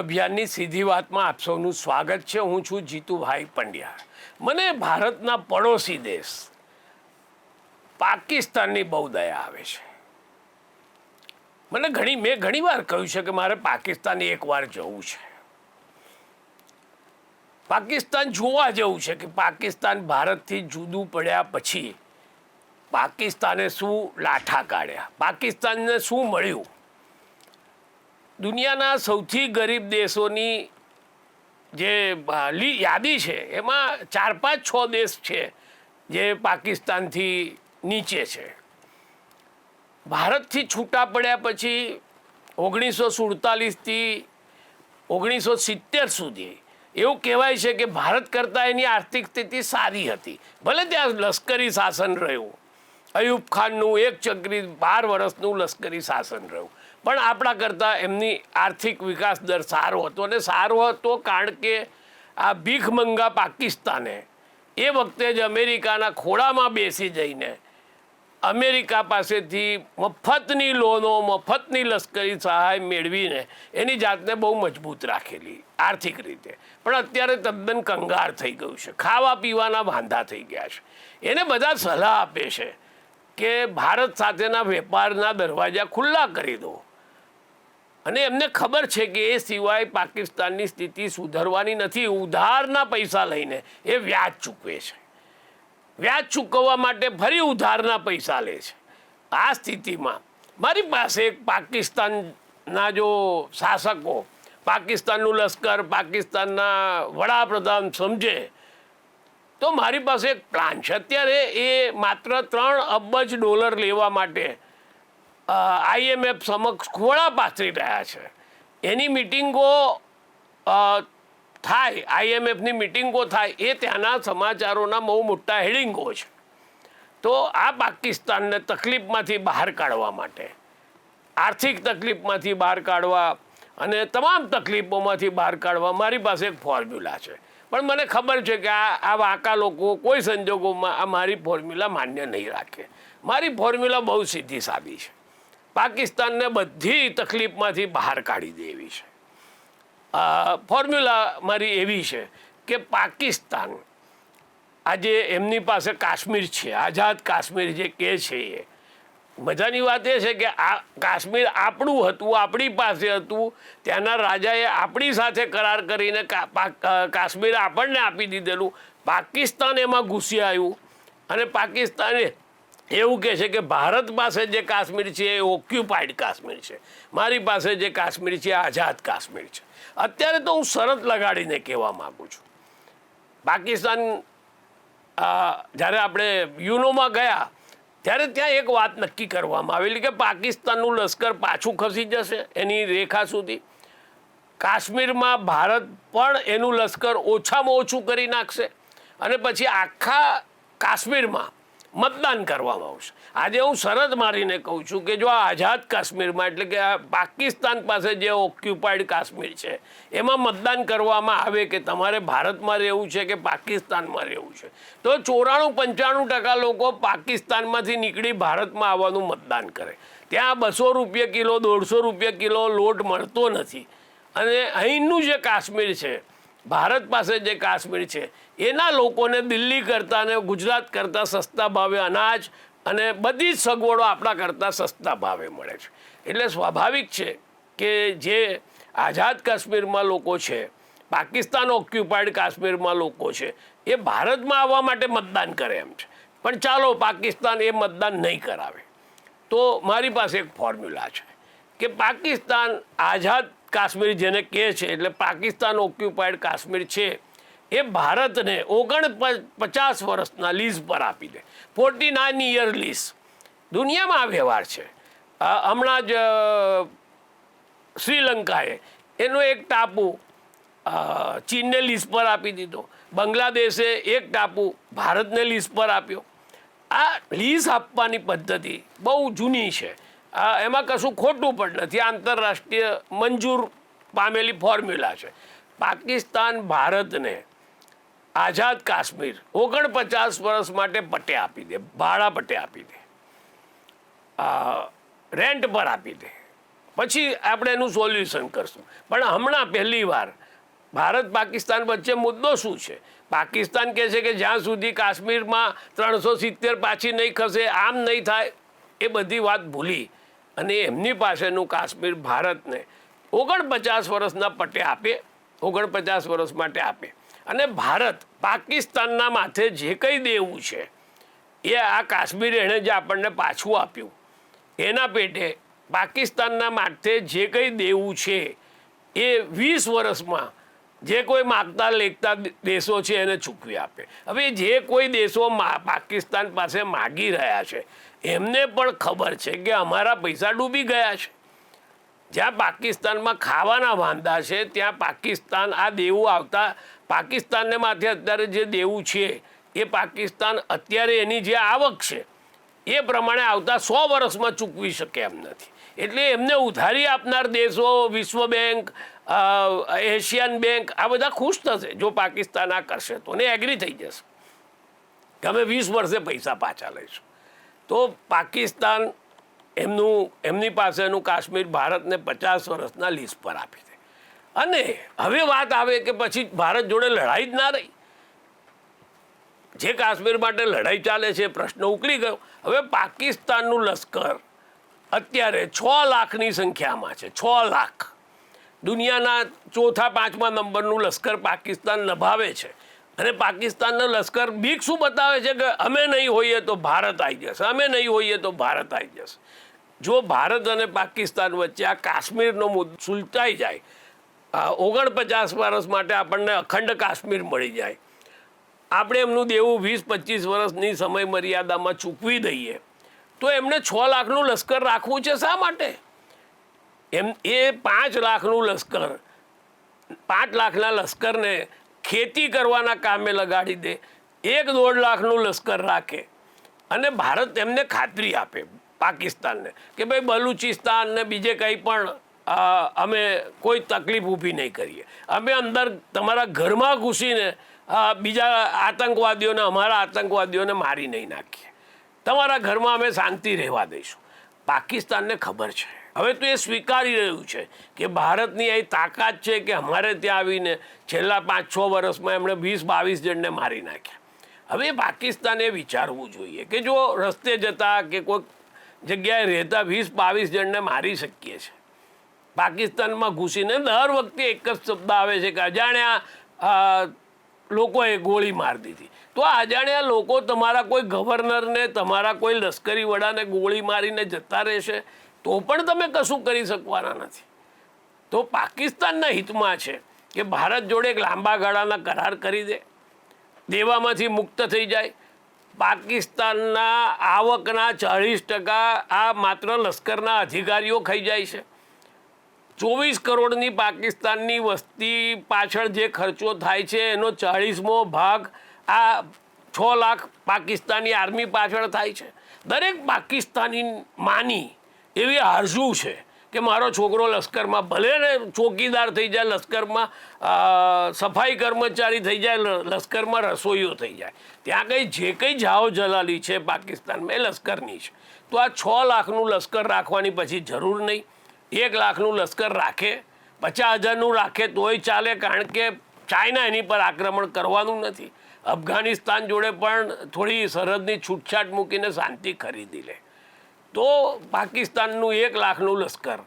અભિયાનની સીધી વાતમાં આપ સૌનું સ્વાગત છે. હું છું જીતુભાઈ પંડ્યા. મને ભારતના પડોશી દેશ પાકિસ્તાનની બહુ દયા આવે છે. મને ઘણી, મેં ઘણી વાર કહ્યું છે કે મારે પાકિસ્તાન એકવાર જવું છે. પાકિસ્તાન જોવા જેવું છે કે પાકિસ્તાન ભારતથી જુદું પડ્યા પછી પાકિસ્તાને શું લાઠા કાઢ્યા? પાકિસ્તાનને શું મળ્યું? દુનિયાના સૌથી ગરીબ દેશોની જે યાદી છે, એમાં ચાર પાંચ છ દેશ છે જે પાકિસ્તાનથી નીચે છે. ભારતથી છૂટા પડ્યા પછી ઓગણીસો સુડતાલીસથી ઓગણીસો સિત્તેર સુધી એવું કહેવાય છે કે ભારત કરતાં એની આર્થિક સ્થિતિ સારી હતી. ભલે ત્યાં લશ્કરી શાસન રહ્યું, અયુબ ખાનનું એક ચક્રી બાર વર્ષનું લશ્કરી શાસન રહ્યું. પણ આપણા કરતાં એમની આર્થિક વિકાસ દર સારો હતો અને સારો હતો કારણ કે આ ભીખમંગા પાકિસ્તાને. એ વખતે જ અમેરિકાના ખોળામાં બેસી જઈને અમેરિકા પાસેથી મફતની લોનો, મફતની લશ્કરી સહાય મેળવીને એની જાતને બહુ મજબૂત રાખેલી આર્થિક રીતે. પણ અત્યારે તદ્દન કંગાર થઈ ગયું છે. ખાવા પીવાના વાંધા થઈ ગયા છે. એને બધા સલાહ આપે છે કે ભારત સાથેના વેપારના દરવાજા ખુલ્લા કરી દો. અને એમને ખબર છે કે એ સિવાય પાકિસ્તાનની સ્થિતિ સુધરવાની નથી, ઉધારના પૈસા લઈને એ વ્યાજ ચૂકવે છે. વ્યાજ ચૂકવવા માટે ફરી ઉધારના પૈસા લે છે. આ સ્થિતિમાં મારી પાસે પાકિસ્તાનના જો શાસકો પાકિસ્તાનનું લશ્કર, પાકિસ્તાનના વડાપ્રધાન સમજે, તો મારી પાસે એક પ્લાન છે. અત્યારે એ માત્ર ત્રણ અબજ ડોલર લેવા માટે આઈએમએફ સમક્ષ ખોળા પાથરી રહ્યા છે. એની મિટિંગો થાય આઈએમએફની મિટિંગો થાય, એ ત્યાંના સમાચારોના બહુ મોટા હેડિંગો છે. તો આ પાકિસ્તાનને તકલીફમાંથી બહાર કાઢવા માટે, આર્થિક તકલીફમાંથી બહાર કાઢવા અને તમામ તકલીફોમાંથી બહાર કાઢવા મારી પાસે એક ફોર્મ્યુલા છે. પણ મને ખબર છે કે આ આ વાંકા લોકો કોઈ સંજોગોમાં આ મારી ફોર્મ્યુલા માન્ય નહીં રાખે. મારી ફોર્મ્યુલા બહુ સીધી સાદી છે. પાકિસ્તાનને બધી તકલીફમાંથી બહાર કાઢી દેવી છે. ફોર્મ્યુલા મારી એવી છે કે પાકિસ્તાન આજે એમની પાસે કાશ્મીર છે, આઝાદ કાશ્મીર જે કહે છે એ. મજાની વાત એ છે કે આ કાશ્મીર આપણું હતું, આપણી પાસે હતું, ત્યાંના રાજાએ આપણી સાથે કરાર કરીને કાશ્મીર આપણને આપી દીધેલું. પાકિસ્તાન એમાં ઘૂસી આવ્યું અને પાકિસ્તાને એવું કહે છે કે ભારત પાસે જે કાશ્મીર છે એ ઓક્યુપાઈડ કાશ્મીર છે. મારી પાસે જે કાશ્મીર છે એ આઝાદ કાશ્મીર છે. અત્યારે તો હું શરત લગાડીને કહેવા માગું છું. પાકિસ્તાન જ્યારે આપણે યુનોમાં ગયા, ત્યારે ત્યાં એક વાત નક્કી કરવામાં આવેલી કે પાકિસ્તાનનું લશ્કર પાછું ખસી જશે એની રેખા સુધી. કાશ્મીરમાં ભારત પણ એનું લશ્કર ઓછામાં ઓછું કરી નાખશે. અને પછી આખા કાશ્મીરમાં મતદાન કરવામાં આવશે. આજે હું શરત મારીને કહું છું કે જો આ આઝાદ કાશ્મીરમાં, એટલે કે આ પાકિસ્તાન પાસે જે ઓક્યુપાઈડ કાશ્મીર છે, એમાં મતદાન કરવામાં આવે કે તમારે ભારતમાં રહેવું છે કે પાકિસ્તાનમાં રહેવું છે? તો ચોરાણું પંચાણું ટકા લોકો પાકિસ્તાનમાંથી નીકળી ભારતમાં આવવાનું મતદાન કરે. ત્યાં બસો રૂપિયા કિલો, દોઢસો રૂપિયા કિલો લોટ મળતો નથી. અને અહીંનું જે કાશ્મીર છે ભારત પાસે જે કાશ્મીર છે, એના લોકોને દિલ્હી કરતાં અને ગુજરાત કરતાં સસ્તા ભાવે અનાજ અને બધી જ સગવડો આપણા કરતાં સસ્તા ભાવે મળે છે. એટલે સ્વાભાવિક છે કે જે આઝાદ કાશ્મીરમાં લોકો છે, પાકિસ્તાન ઓક્યુપાઈડ કાશ્મીરમાં લોકો છે, એ ભારતમાં આવવા માટે મતદાન કરે એમ છે. પણ ચાલો, પાકિસ્તાન એ મતદાન નહીં કરાવે. તો મારી પાસે એક ફોર્મ્યુલા છે કે પાકિસ્તાન આઝાદ કાશ્મીર જેને કહે છે, એટલે પાકિસ્તાન ઓક્યુપાઈડ કાશ્મીર છે. એ ભારતને ઓગણ પચાસ વર્ષના લીઝ પર આપી દે. ફોર્ટી નાઇન યર લીઝ દુનિયામાં આ વ્યવહાર છે. હમણાં જ શ્રીલંકાએ એનો એક ટાપુ ચીનને લીઝ પર આપી દીધો. બાંગ્લાદેશે એક ટાપુ ભારતને લીઝ પર આપ્યો. આ લીઝ આપવાની પદ્ધતિ બહુ જૂની છે. એમાં કશું ખોટું પણ નથી. આંતરરાષ્ટ્રીય મંજૂર પામેલી ફોર્મ્યુલા છે. પાકિસ્તાન ભારતને આઝાદ કાશ્મીર ઓગણપચાસ વર્ષ માટે પટ્ટે આપી દે, ભાડા પટે આપી દે રેન્ટ પર આપી દે. પછી આપણે એનું સોલ્યુશન કરશું. પણ હમણાં પહેલી વાર ભારત પાકિસ્તાન વચ્ચે મુદ્દો શું છે? પાકિસ્તાન કહે છે કે જ્યાં સુધી કાશ્મીરમાં ત્રણસો સિત્તેર પાછી નહીં ખસે, આમ નહીં થાય, એ બધી વાત ભૂલી અને એમની પાસેનું કાશ્મીર ભારતને ઓગણપચાસ વર્ષના પટે આપે, ઓગણપચાસ વર્ષ માટે આપે. અને ભારત પાકિસ્તાનના માથે જે કંઈ દેવું છે, એ આ કાશ્મીર એણે જે આપણને પાછું આપ્યું. એના પેટે પાકિસ્તાનના માથે જે કંઈ દેવું છે, એ વીસ વર્ષમાં જે કોઈ માગતા લેખતા દેશો છે એને ચૂકવી આપે. હવે જે કોઈ દેશો પાકિસ્તાન પાસે માગી રહ્યા છે એમને પણ ખબર છે કે અમારા પૈસા ડૂબી ગયા છે. જ્યાં પાકિસ્તાનમાં ખાવાના વાંધા છે, ત્યાં પાકિસ્તાન આ દેવું આવતા, પાકિસ્તાનને માથે અત્યારે જે દેવું છે, એ પાકિસ્તાન અત્યારે એની જે આવક છે, એ પ્રમાણે આવતા સો વર્ષમાં ચૂકવી શકે એમ નથી. એટલે એમને ઉધારી આપનાર દેશો, વિશ્વ બેંક એશિયન બેંક, આ બધા ખુશ થશે જો પાકિસ્તાન આ કરશે તો. ને એગ્રી થઈ જશે કે અમે વીસ વર્ષે પૈસા પાછા લઈશું. તો પાકિસ્તાન એમનું, એમની પાસેનું કાશ્મીર ભારતને પચાસ વર્ષના લીઝ પર આપી દે. અને હવે વાત આવે કે પછી ભારત જોડે લડાઈ જ ના રહી. જે કાશ્મીર માટે લડાઈ ચાલે છે પ્રશ્ન ઉકળી ગયો. હવે પાકિસ્તાનનું લશ્કર અત્યારે છ લાખની સંખ્યામાં છે, છ લાખ. દુનિયાના ચોથા પાંચમા નંબરનું લશ્કર પાકિસ્તાન નભાવે છે. અને પાકિસ્તાનનું લશ્કર બીક શું બતાવે છે કે અમે નહીં હોઈએ તો ભારત આવી જશે, અમે નહીં હોઈએ તો ભારત આવી જશે. જો ભારત અને પાકિસ્તાન વચ્ચે આ કાશ્મીરનો મુદ્દો સુલટાઈ જાય ઓગણપચાસ વર્ષ માટે આપણને અખંડ કાશ્મીર મળી જાય, આપણે એમનું દેવું વીસ પચીસ વર્ષની સમય મર્યાદામાં ચૂકવી દઈએ, તો એમને છ લાખનું લશ્કર રાખવું છે શા માટે? એમ એ પાંચ લાખનું લશ્કર, પાંચ લાખના લશ્કરને ખેતી કરવાના કામે લગાડી દે. એક દોઢ લાખનું લશ્કર રાખે. અને ભારત એમને ખાતરી આપે પાકિસ્તાનને કે ભાઈ બલુચિસ્તાન ને બીજે કંઈ પણ અમે કોઈ તકલીફ ઊભી નહીં કરીએ. અમે અંદર તમારા ઘરમાં ઘૂસીને બીજા આતંકવાદીઓને, અમારા આતંકવાદીઓને મારી નહીં નાખીએ. તમારા ઘરમાં અમે શાંતિ રહેવા દઈશું. પાકિસ્તાનને ખબર છે. હવે તો એ સ્વીકારી રહ્યું છે કે ભારતની એ તાકાત છે કે અમારે ત્યાં આવીને છેલ્લા પાંચ છ વર્ષમાં એમણે વીસ બાવીસ જણને મારી નાખ્યા. હવે પાકિસ્તાને વિચારવું જોઈએ કે જો રસ્તે જતા કે કોઈ જગ્યાએ રહેતા વીસ બાવીસ જણને મારી શકીએ છીએ પાકિસ્તાનમાં ઘૂસીને દર વખતે એક જ શબ્દ આવે છે કે અજાણ્યા લોકોએ ગોળી મારી દીધી. તો આ અજાણ્યા લોકો તમારા કોઈ ગવર્નરને, તમારા કોઈ લશ્કરી વડાને ગોળી મારીને જતા રહેશે? તો પણ તમે કશું કરી શકવાના નથી. તો પાકિસ્તાનના હિતમાં છે કે ભારત જોડે એક લાંબા ગાળાના કરાર કરી દે. દેવામાંથી મુક્ત થઈ જાય. પાકિસ્તાનના આવકના ચાળીસ ટકા આ માત્ર લશ્કરના અધિકારીઓ ખાઈ જાય છે. ચોવીસ કરોડની પાકિસ્તાનની વસ્તી પાછળ જે ખર્ચો થાય છે એનો ચાળીસમો ભાગ આ છ લાખ પાકિસ્તાની આર્મી પાછળ થાય છે. દરેક પાકિસ્તાની માની એવી આરઝુ છે કે મારો છોકરો લશ્કરમાં ભલે ને ચોકીદાર થઈ જાય, લશ્કરમાં સફાઈ કર્મચારી થઈ જાય લશ્કરમાં રસોઈઓ થઈ જાય. ત્યાં કંઈ જે કંઈ જાઓ જલાલી છે પાકિસ્તાનમાં એ લશ્કરની છે. તો આ છ લાખનું લશ્કર રાખવાની પછી જરૂર નહીં. એક લાખનું લશ્કર રાખે પચાસ હજારનું રાખે તોય ચાલે કારણ કે ચાઇના એની પર આક્રમણ કરવાનું નથી. અફઘાનિસ્તાન જોડે પણ થોડી સરહદની છૂટછાટ મૂકીને શાંતિ ખરીદી લે. તો પાકિસ્તાનનું એક લાખનું લશ્કર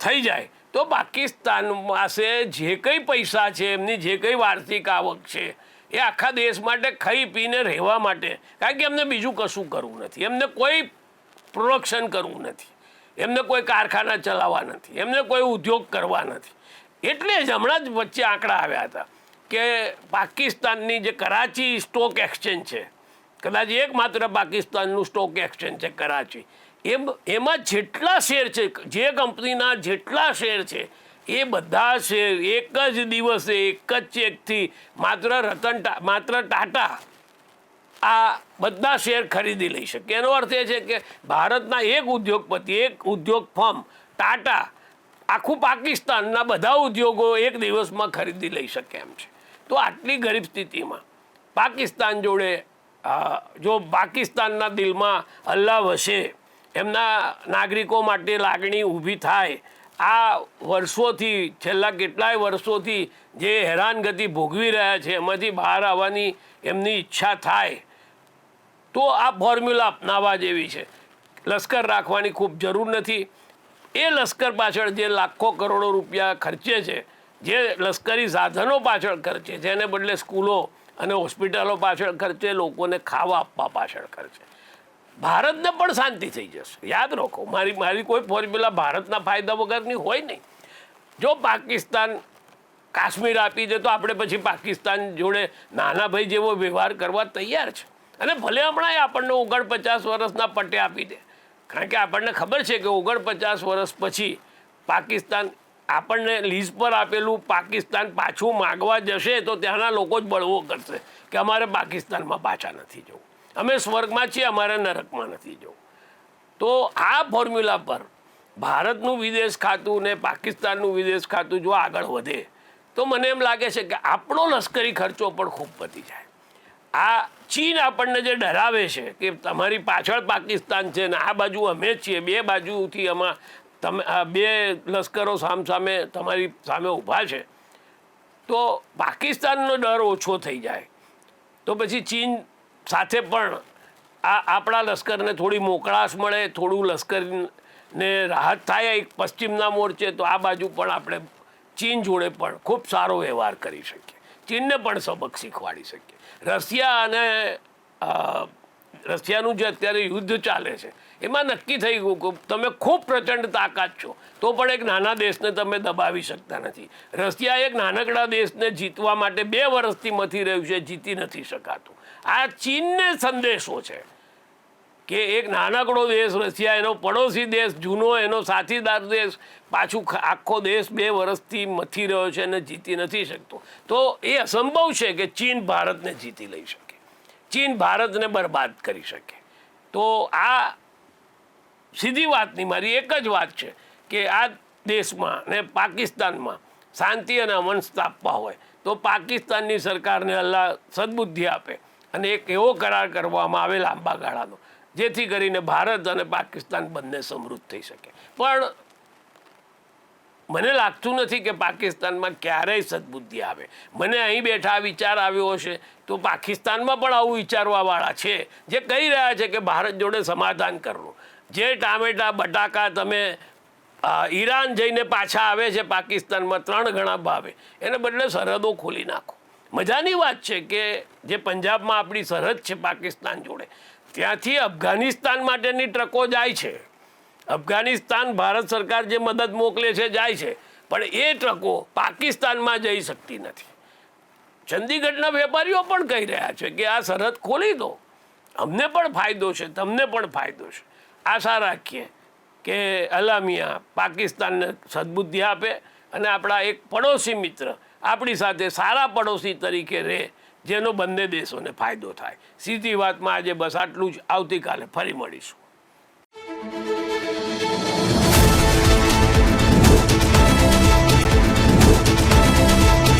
થઈ જાય. તો પાકિસ્તાન પાસે જે કંઈ પૈસા છે, એમની જે કંઈ વાર્ષિક આવક છે, એ આખા દેશ માટે ખાઈ પીને રહેવા માટે, કારણ કે એમને બીજું કશું કરવું નથી. એમને કોઈ પ્રોડક્શન કરવું નથી. એમને કોઈ કારખાના ચલાવવા નથી. એમને કોઈ ઉદ્યોગ કરવા નથી. એટલે જ હમણાં જ વચ્ચે આંકડા આવ્યા હતા કે પાકિસ્તાનની જે કરાચી સ્ટોક એક્સચેન્જ છે કદાચ એકમાત્ર પાકિસ્તાનનું સ્ટોક એક્સચેન્જ છે કરાચી. એમ, એમાં જેટલા શેર છે, જે કંપનીના જેટલા શેર છે, એ બધા શેર એક જ દિવસે, એક જ ચેકથી માત્ર રતન માત્ર ટાટા આ બધા શેર ખરીદી લઈ શકે. એનો અર્થ એ છે કે ભારતના એક ઉદ્યોગપતિ, એક ઉદ્યોગ ફર્મ, ટાટા, આખું પાકિસ્તાનના બધા ઉદ્યોગો એક દિવસમાં ખરીદી લઈ શકે એમ છે. તો આટલી ગરીબ સ્થિતિમાં પાકિસ્તાન જોડે જો પાકિસ્તાનના દિલમાં અલ્લાહ વસે, એમના નાગરિકો માટે લાગણી ઊભી થાય, આ વર્ષોથી, છેલ્લા કેટલાય વર્ષોથી જે હેરાનગતિ ભોગવી રહ્યા છે, એમાંથી બહાર આવવાની એમની ઈચ્છા થાય, તો આ ફોર્મ્યુલા અપનાવવા જેવી છે. લશ્કર રાખવાની ખૂબ જરૂર નથી. એ લશ્કર પાછળ જે લાખો કરોડો રૂપિયા ખર્ચે છે, જે લશ્કરી સાધનો પાછળ ખર્ચે છે, એને બદલે સ્કૂલો અને હોસ્પિટલો પાછળ ખર્ચે, લોકોને ખાવા આપવા પાછળ ખર્ચે. ભારતને પણ શાંતિ થઈ જશે. યાદ રાખો, મારી મારી કોઈ ફોર્મ્યુલા ભારતના ફાયદા વગરની હોય નહીં. જો પાકિસ્તાન કાશ્મીર આપી દે તો આપણે પછી પાકિસ્તાન જોડે નાના ભાઈ જેવો વ્યવહાર કરવા તૈયાર છે. અને ભલે હમણાં આપણને ઓગણપચાસ વર્ષના પટ્ટે આપી દે. કારણ કે આપણને ખબર છે કે ઓગણપચાસ વર્ષ પછી પાકિસ્તાન આપણને લીઝ પર આપેલું પાકિસ્તાન પાછું માગવા જશે તો ત્યાંના લોકો જ બળવો કરશે કે અમારે પાકિસ્તાનમાં પાછા નથી જવું. અમે સ્વર્ગમાં છીએ, અમારે નરકમાં નથી જવું. તો આ ફોર્મ્યુલા પર ભારતનું વિદેશ ખાતું ને પાકિસ્તાનનું વિદેશ ખાતું જો આગળ વધે, તો મને એમ લાગે છે કે આપણો લશ્કરી ખર્ચો પણ ખૂબ વધી જાય. આ ચીન આપણને જે ડરાવે છે કે તમારી પાછળ પાકિસ્તાન છે ને આ બાજુ અમે જ છીએ, બે બાજુથી આમાં તમે આ બે લશ્કરો સામસામે તમારી સામે ઊભા છે, તો પાકિસ્તાનનો ડર ઓછો થઈ જાય. તો પછી ચીન સાથે પણ આ આપણા લશ્કરને થોડી મોકળાશ મળે, થોડું લશ્કરને રાહત થાય એક પશ્ચિમના મોરચે, તો આ બાજુ પણ આપણે ચીન જોડે પણ ખૂબ સારો વ્યવહાર કરી શકીએ. ચીનને પણ સબક શીખવાડી શકીએ. રશિયા અને રશિયાનું જે અત્યારે યુદ્ધ ચાલે છે, એમાં નક્કી થઈ ગયું કે તમે ખૂબ પ્રચંડ તાકાત છો, તો પણ એક નાના દેશને તમે દબાવી શકતા નથી. રશિયા એક નાનકડા દેશને જીતવા માટે બે વર્ષથી મથી રહ્યું છે, જીતી નથી શકાતું. આ ચીનને સંદેશો છે કે એક નાનકડો દેશ રશિયા, એનો પડોશી દેશ, જૂનો એનો સાથીદાર દેશ, પાછું આખો દેશ બે વર્ષથી મથી રહ્યો છે અને જીતી નથી શકતો. તો એ અસંભવ છે કે ચીન ભારતને જીતી લઈ શકે. ચીન ભારતને બરબાદ કરી શકે. તો આ સીધી વાતની મારી એક જ વાત છે કે આ દેશમાં ને પાકિસ્તાનમાં શાંતિ અને અમન સ્થાપવા હોય, તો પાકિસ્તાનની સરકારને અલ્લાહ સદબુદ્ધિ આપે અને એક એવો કરાર કરવામાં આવે લાંબા ગાળાનો, જેથી કરીને ભારત અને પાકિસ્તાન બંને સમૃદ્ધ થઈ શકે. પણ મને લાગતું નથી કે પાકિસ્તાનમાં ક્યારેય સદબુદ્ધિ આવે. મને અહીં બેઠા વિચાર આવ્યો હશે તો પાકિસ્તાનમાં પણ આવું વિચારવાવાળા છે, જે કહી રહ્યા છે કે ભારત જોડે સમાધાન કરવું. જે ટામેટા, બટાકા તમે ઈરાન જઈને પાછા આવે છે પાકિસ્તાનમાં ત્રણ ગણા ભાવે, એને બદલે સરહદો ખોલી નાખો. મજાની વાત છે કે જે પંજાબમાં આપણી સરહદ છે પાકિસ્તાન જોડે, ત્યાંથી અફઘાનિસ્તાન માટેની ટ્રકો જાય છે. અફઘાનિસ્તાન ભારત સરકાર જે મદદ મોકલે છે, જાય છે. પણ એ ટ્રકો પાકિસ્તાનમાં જઈ શકતી નથી. ચંદીગઢના વેપારીઓ પણ કહી રહ્યા છે કે આ સરહદ ખોલી દો. અમને પણ ફાયદો છે, તમને પણ ફાયદો છે. આશા રાખીએ કે અલામિયા પાકિસ્તાનને સદબુદ્ધિ આપે અને આપણા એક પડોશી મિત્ર આપણી સાથે સારા પડોશી તરીકે રહે, જેનો બંને દેશોને ફાયદો થાય. સીધી વાતમાં આજે બસ આટલું જ. આવતીકાલે ફરી મળીશું.